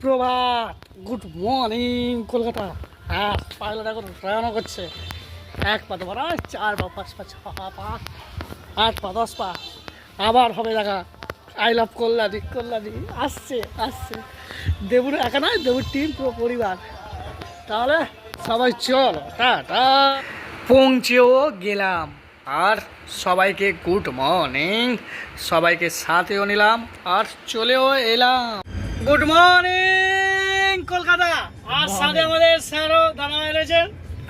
প্রভাত good morning, Kolkata. হ্যাঁ pilot এখন রওনা করছে। এক পা তোমার চার পা, পাঁচ পা, ছ পা আট পা, দশ পা। আবার হবে দেখা। I love Kalyani Kalyani. আসছে আসছে। দেবুর একা নয়, দেবুর টিম পুরো পরিবার। তাহলে সবাই চলো, টাটা। পৌঁছেও গেলাম। আর সবাইকে গুড মর্নিং। সবাইকে সাথেও নিলাম, আর চলেও এলাম। গুড মর্নিং কলকাতা আর সাথে আমাদের স্যারও দাদা ভাই রয়েছেন।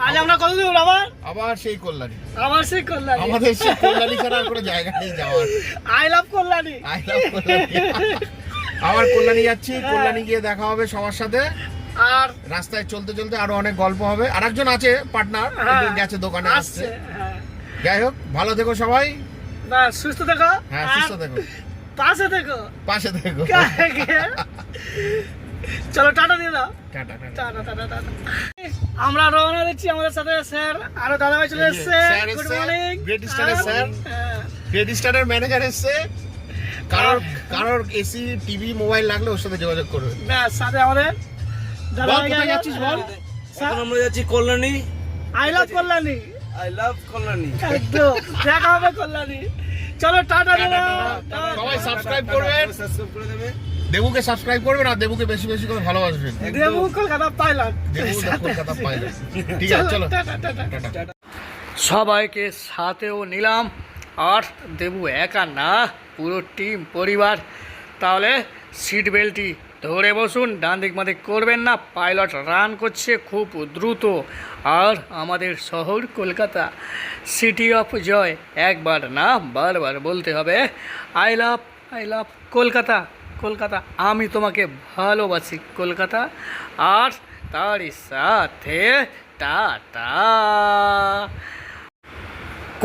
আজ আমরা কত দূর আবার আবার সেই কল্যাণী। আবার সেই কল্যাণী। আমাদের সেই কল্যাণী ছাড়া আর কোনো জায়গা নেই যাওয়ার। I love Kalyani. I love Kalyani. আবার কল্যাণী যাচ্ছি কল্যাণী গিয়ে দেখা হবে সবার সাথে। আর রাস্তায় চলতে চলতে আরও অনেক গল্প হবে। আর একজন আছে পার্টনার হ্যাঁ, গেছে দোকানে আসছে হ্যাঁ। যাই হোক ভালো থেকো সবাই। না সুস্থ থেকো। হ্যাঁ সুস্থ থেকো। পাশে থেকো। পাশে থেকো। চলো টাটা দিয়ে দাও। Tata tata. Tata tata tata. আমরা রওনা দিচ্ছি আমাদের সাথে স্যার আরও দাদা ভাই চলে এসছে। স্যার গুড মর্নিং Great Eastern-এর স্যার। রেজিস্টারের ম্যানেজার এসছে। কারোর কারোর এসি টিভি মোবাইল লাগলে ওর সাথে যোগাযোগ করবে। ব্যাস সাথে আমাদের দাদা ভাই যাচ্ছিস বল? এখন আমরা যাচ্ছি Kalyani? I love Kalyani. I love Kalyani. একদম। দেখা হবে কল্যাণী। চলো টাটা। সবাই সাবস্ক্রাইব করবেন। সাবস্ক্রাইব করে দেবে। দেবুকে সাবস্ক্রাইব করবেন আর দেবুকে বেশি বেশি করে ভালোবাসবেন। দেবু কলকাতা পাইলট। দেবু কলকাতা পাইলট। ঠিক আছে চলো সবাইকে সাথেও নিলাম। আর দেবু একা না পুরো টিম পরিবার। তাহলে সিট বেল্টটি ধরে বসুন ডান দিক মাদিক করবেন না, পাইলট রান করছে খুব দ্রুত। আর আমাদের শহর কলকাতা সিটি অফ জয় একবার না, বারবার বলতে হবে I love I love Kolkata Kolkata, আমি তোমাকে ভালোবাসি কলকাতা, আর তারই সাথে টাটা।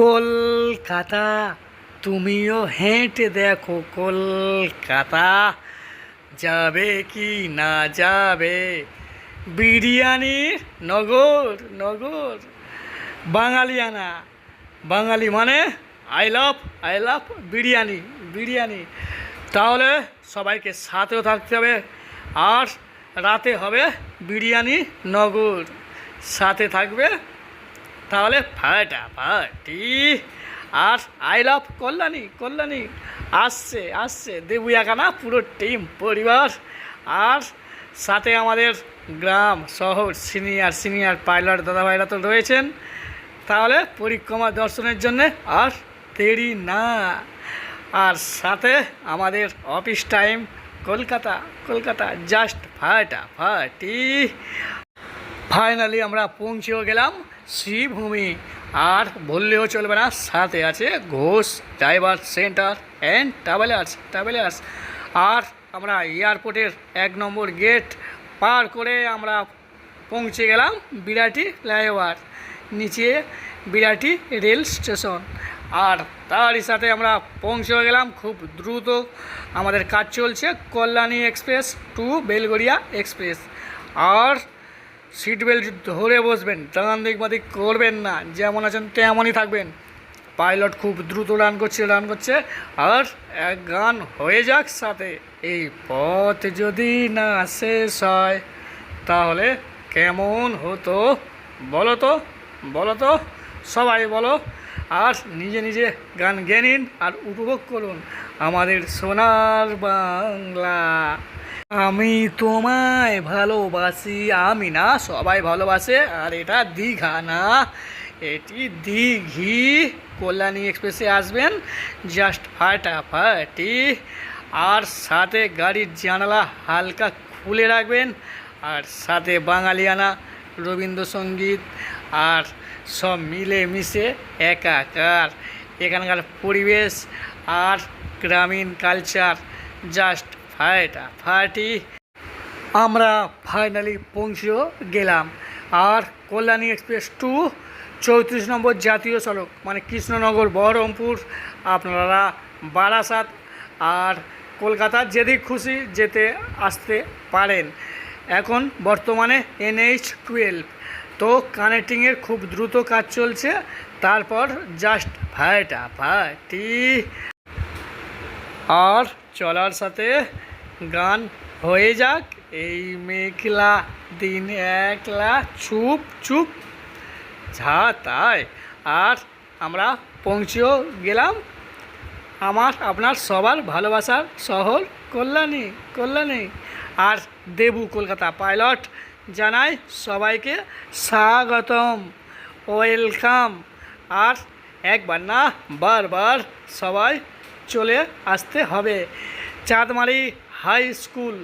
কলকাতা, তুমিও হেঁটে দেখো কলকাতা। যাবে কি না যাবে? বিরিয়ানির নগর নগর। বাঙালিয়ানা বাঙালি মানে I love I love biryani biryani. তাহলে সবাইকে সাথেও থাকতে হবে, আর রাতে হবে বিরিয়ানি নগর। সাথে থাকবে তাহলে ফাটা ফাটি। আর আই লাভ কল্যাণী কল্যাণী। আসছে আসছে। দেবু একানা পুরো টিম পরিবার আর সাথে আমাদের গ্রাম, শহর সিনিয়র সিনিয়র পাইলট দাদাভাইরা তো রয়েছেন। তাহলে পরিক্রমা দর্শনের জন্যে আর দেরি না। আর সাথে আমাদের office time Kolkata Kolkata just ফাটাফাটি ফাইনালি আমরা পৌঁছেও গেলাম শ্রীভূমি। আর বললেও চলবে না, সাথে আছে Ghosh driver centre and travellers travellers আর আমরা এয়ারপোর্টের এক নম্বর গেট পার করে আমরা পৌঁছে গেলাম বিরাটি ফ্লাইওভার, নিচে বিরাটি রেল স্টেশন। আর তারই সাথে আমরা পৌঁছে গেলাম খুব দ্রুত। আমাদের কাজ চলছে Kalyani express to Belgharia express. R seat belt ধরে বসবেন, ডান দিক বাদিক করবেন না, যেমন আছেন তেমনই থাকবেন। পাইলট খুব দ্রুত রান করছে রান করছে। আর এক গান হয়ে যাক সাথে। এই পথ যদি না শেষ হয়, তাহলে কেমন হতো বলো তো? বলো তো? সবাই বলো। আর নিজে নিজে গান গেয়ে নিন আর উপভোগ করুন আমাদের সোনার বাংলা। আমি তোমায় ভালোবাসি, আমি না সবাই ভালোবাসে, আর এটা দীঘা না। এটি দিঘি কল্যাণী এক্সপ্রেসে আসবেন। জাস্ট ফাটাফাটি। আর সাথে গাড়ির জানালা হালকা খুলে রাখবেন। আর সাথে বাঙালিয়ানা রবীন্দ্রসঙ্গীত। আর সব মিলে মিশে একাকার এখানকার পরিবেশ আর গ্রামীণ কালচার। জাস্ট ফাটা ফাটি আমরা ফাইনালি পৌঁছেও গেলাম। আর কল্যাণী এক্সপ্রেস টু চৌত্রিশ নম্বর জাতীয় সড়ক মানে কৃষ্ণনগর, বহরমপুর, আপনারা বারাসাত আর কলকাতার যেদিক খুশি যেতে আসতে পারেন। এখন বর্তমানে এনএইচ টুয়েলভ, তো কানেক্টিংয়ের খুব দ্রুত কাজ চলছে, তারপর জাস্ট ফাটা ফাটি আর চলার সাথে গান হয়ে যাক, এই মেঘলা দিন একলা, চুপ চুপ। যা তাই। আর আমরা পৌঁছেও গেলাম আমার, আপনার সবার ভালোবাসার শহর কল্যাণী কল্যাণী। আর দেবু কলকাতা পাইলট জানাই সবাইকে স্বাগতম, ওয়েলকাম। আর একবার না, বারবার সবাই চলে আসতে হবে। চাঁদমারি হাই স্কুল,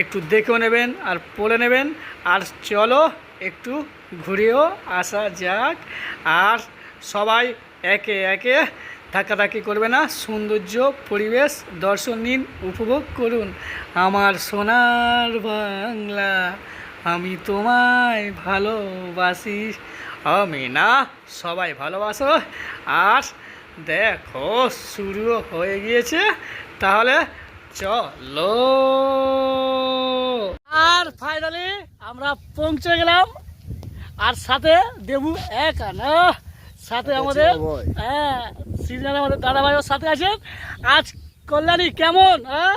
একটু দেখেও নেবেন আর পড়ে নেবেন। আর চলো একটু ঘুরেও আসা যাক। আর সবাই একে একে ধাক্কাধাক্কি করবে না। সৌন্দর্য, পরিবেশ, দর্শন নিন, উপভোগ করুন। আমার সোনার বাংলা আমি তোমায় ভালোবাসি। আমি না, সবাই ভালোবাসো। আর দেখো শুরু হয়ে গিয়েছে। তাহলে চলো। আর ফাইনালি আমরা পৌঁছে গেলাম। আর সাথে দেবু এক না সাথে আমাদের হ্যাঁ সিজনাল আমাদের দাদাভাইও সাথে আছেন। আজ কল্যাণী কেমন হ্যাঁ?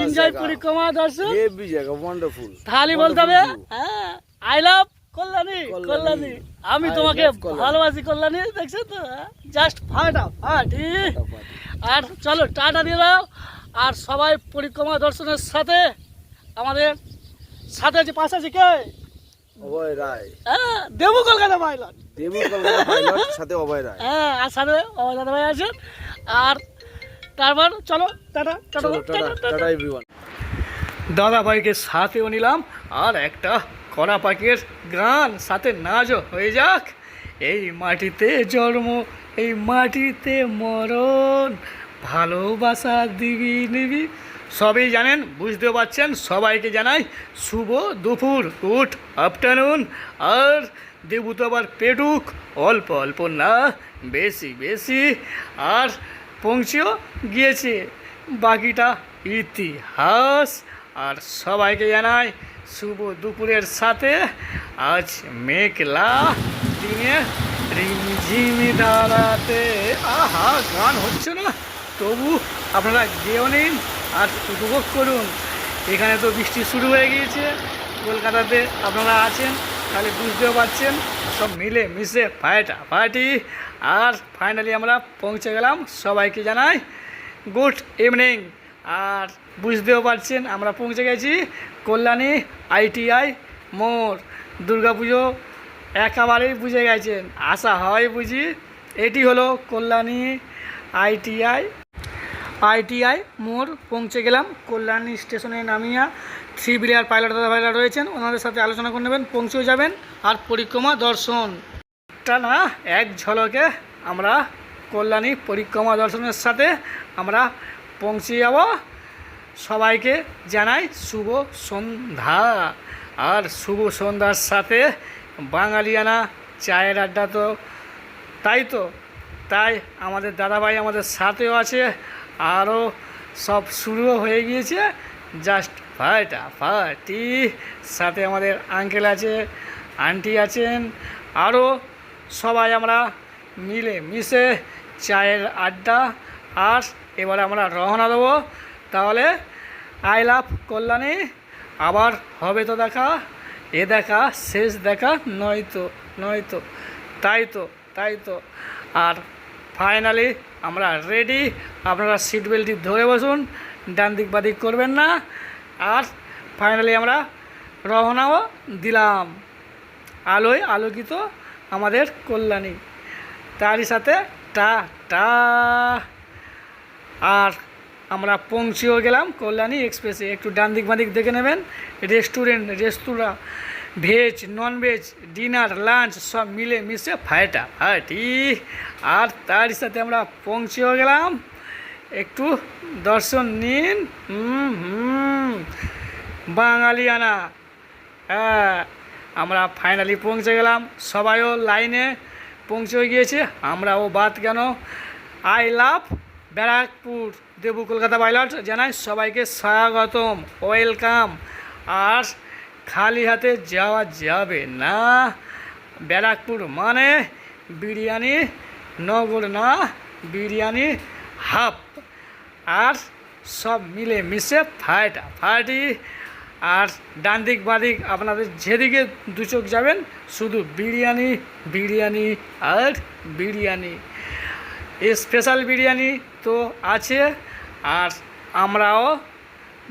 এনজয় পরিক্রমা দর্শন হেভি জায়গা ওয়ান্ডারফুল তাহলে বলতে হবে হ্যাঁ আই লাভ কল্যাণী কল্যাণী। কল্যাণী। আমি তোমাকে ভালোবাসি কল্যাণী দেখছ তো জাস্ট ফাটা ফাটি আর চলো টাটা দিয়ে দাও। আর সবাই পরিক্রমা দর্শনের সাথে আমাদের সাথে যে পাশে আছে কে? অভয় রায়। হ্যাঁ দেবু কলকাতা পাইলট। দেবু কলকাতা পাইলট সাথে অভয় রায়। হ্যাঁ আর সাথে আমার দাদা ভাই আছেন। আর তারপর চলো টাটা টাটা টাটা এভরিওয়ান দাদা ভাইকে সাথেও নিলাম আর একটা কড়া পাখির গান। সাথে নাচও হয়ে যাক। এই মাটিতে জন্ম এই মাটিতে মরণ। ভালোবাসা দিবি নিবি সবই জানেন, বুঝতে পারছেন, সবাইকে জানাই শুভ দুপুর, গুড আফটারনুন। আর দেবু তো আবার পেটুক, অল্প অল্প না, বেশি বেশি। আর পৌঁছেও গিয়েছে। বাকিটা ইতিহাস। আর সবাইকে জানাই শুভ দুপুরের সাথে। আজ মেঘলা দিনে রিমঝিমি দাঁড়াতে আহা, গান হচ্ছে না। তবু আপনারা গেও নিন। আর উপভোগ করুন। এখানে তো বৃষ্টি শুরু হয়ে গিয়েছে। কলকাতাতে আপনারা আছেন, তাহলে বুঝতেও পারছেন। সব মিলে মিশে ফাইটা ফাইটি আর ফাইনালি আমরা পৌঁছে গেলাম। সবাইকে জানাই গুড ইভিনিং আর বুঝতেও পারছেন, আমরা পৌঁছে গেছি কল্যাণী আইটিআই মোড়। দুর্গাপুজো একেবারেই বুঝে গেছেন। আশা হয় বুঝি এটি হলো কল্যাণী আইটিআই আইটিআই মোড় পৌঁছে গেলাম। কল্যাণী স্টেশনে নামিয়া থ্রি বিলিয়ার পাইলট দাদা ভাইরা রয়েছেন। ওনাদের সাথে আলোচনা করে নেবেন, পৌঁছেও যাবেন আর পরিক্রমা দর্শন। একটা না, এক ঝলকে আমরা কল্যাণী পরিক্রমা দর্শনের সাথে আমরা পৌঁছে যাব। সবাইকে জানাই শুভ সন্ধ্যা। আর শুভ সন্ধ্যার সাথে বাঙালিয়ানা চায়ের আড্ডা তো তাই তো। তাই আমাদের দাদাভাই আমাদের সাথেও আছে। আরও সব শুরুও হয়ে গিয়েছে। জাস্ট ফাটা ফাটি। সাথে আমাদের আঙ্কেল আছে, আন্টি আছেন আরও সবাই আমরা মিলে মিশে চায়ের আড্ডা। আর এবারে আমরা রওনা দেবো। তাহলে আই লাভ কল্যাণী। আবার হবে তো দেখা। এ দেখা, শেষ দেখা, নয়তো নয়তো, তাই তো তাই তো। আর ফাইনালি আমরা রেডি আপনারা সিট বেল্টটি ধরে বসুন। ডান দিক বাদিক করবেন না। আর ফাইনালি আমরা রওনাও দিলাম। আলোয় আলোকিত আমাদের কল্যাণী। তারই সাথে টা টা। আর আমরা পৌঁছেও গেলাম কল্যাণী এক্সপ্রেসে। একটু ডান দিক বাদিক দেখে নেবেন। রেস্টুরেন্ট, রেস্তোরাঁ। Veg non veg dinner lunch সব মিলে মিশে ফাইটা ফাইটি আর তার সাথে আমরা পৌঁছেও গেলাম। একটু দর্শন নিন। হুম হুম। বাঙালিয়ানা। হ্যাঁ আমরা ফাইনালি পৌঁছে গেলাম। সবাইও লাইনে পৌঁছে গিয়েছে। আমরাও বাদ কেন? I love Barrackpore, Debu Kolkata pilot জানাই সবাইকে স্বাগতম ওয়েলকাম আর খালি হাতে যাওয়া যাবে না। ব্যারাকপুর মানে বিরিয়ানি, নগর না, বিরিয়ানি হাফ। আর সব মিলে মিশে ফাটা ফাটি আর ডান দিক বাদিক আপনাদের যেদিকে দু চোখ যাবেন, শুধু বিরিয়ানি বিরিয়ানি আর বিরিয়ানি। স্পেশাল বিরিয়ানি তো আছে, আর আমরাও,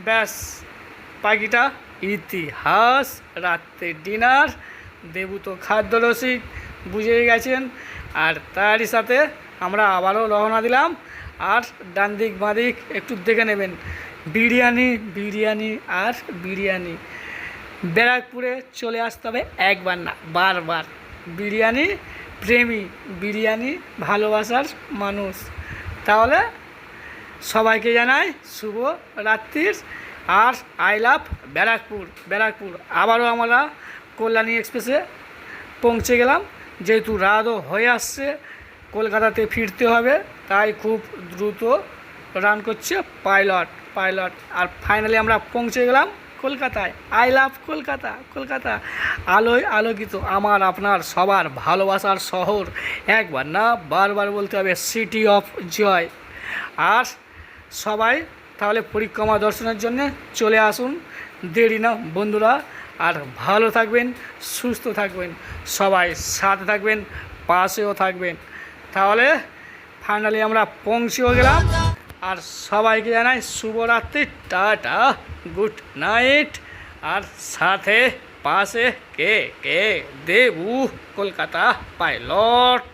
ব্যাস, পাখিটা ইতিহাস, রাত্রে ডিনার দেবু তো খাদ্য রসিক বুঝেই গেছেন। আর তারই সাথে আমরা আবারও রওনা দিলাম। আর ডান দিক, বাঁ দিক একটু দেখে নেবেন। বিরিয়ানি বিরিয়ানি আর বিরিয়ানি। ব্যারাকপুরে চলে আসতে হবে একবার না, বারবার। বিরিয়ানি প্রেমী, বিরিয়ানি ভালোবাসার মানুষ। তাহলে সবাইকে জানাই শুভ রাত্রির। আর আই লাভ ব্যারাকপুর। ব্যারাকপুর আবারও আমরা কল্যাণী এক্সপ্রেসে পৌঁছে গেলাম। যেহেতু রাতও হয়ে আসছে, কলকাতাতে ফিরতে হবে, তাই খুব দ্রুত রান করছে পাইলট পাইলট আর ফাইনালি আমরা পৌঁছে গেলাম কলকাতায়। I love Kolkata Kolkata. আলোয় আলোকিত আমার, আপনার, সবার ভালোবাসার শহর। একবার না, বারবার বলতে হবে সিটি অফ জয় আর সবাই তাহলে পরিক্রমা দর্শনের জন্য চলে আসুন। দেরি না বন্ধুরা, আর ভালো থাকবেন, সুস্থ থাকবেন, সবাই সাথে থাকবেন, পাশেও থাকবেন। তাহলে ফাইনালি আমরা পৌঁছেও গেলাম। আর সবাইকে জানাই শুভরাত্রি, টাটা, গুড নাইট। আর সাথে পাশে কে কে, দেবু, কলকাতা পাইলট।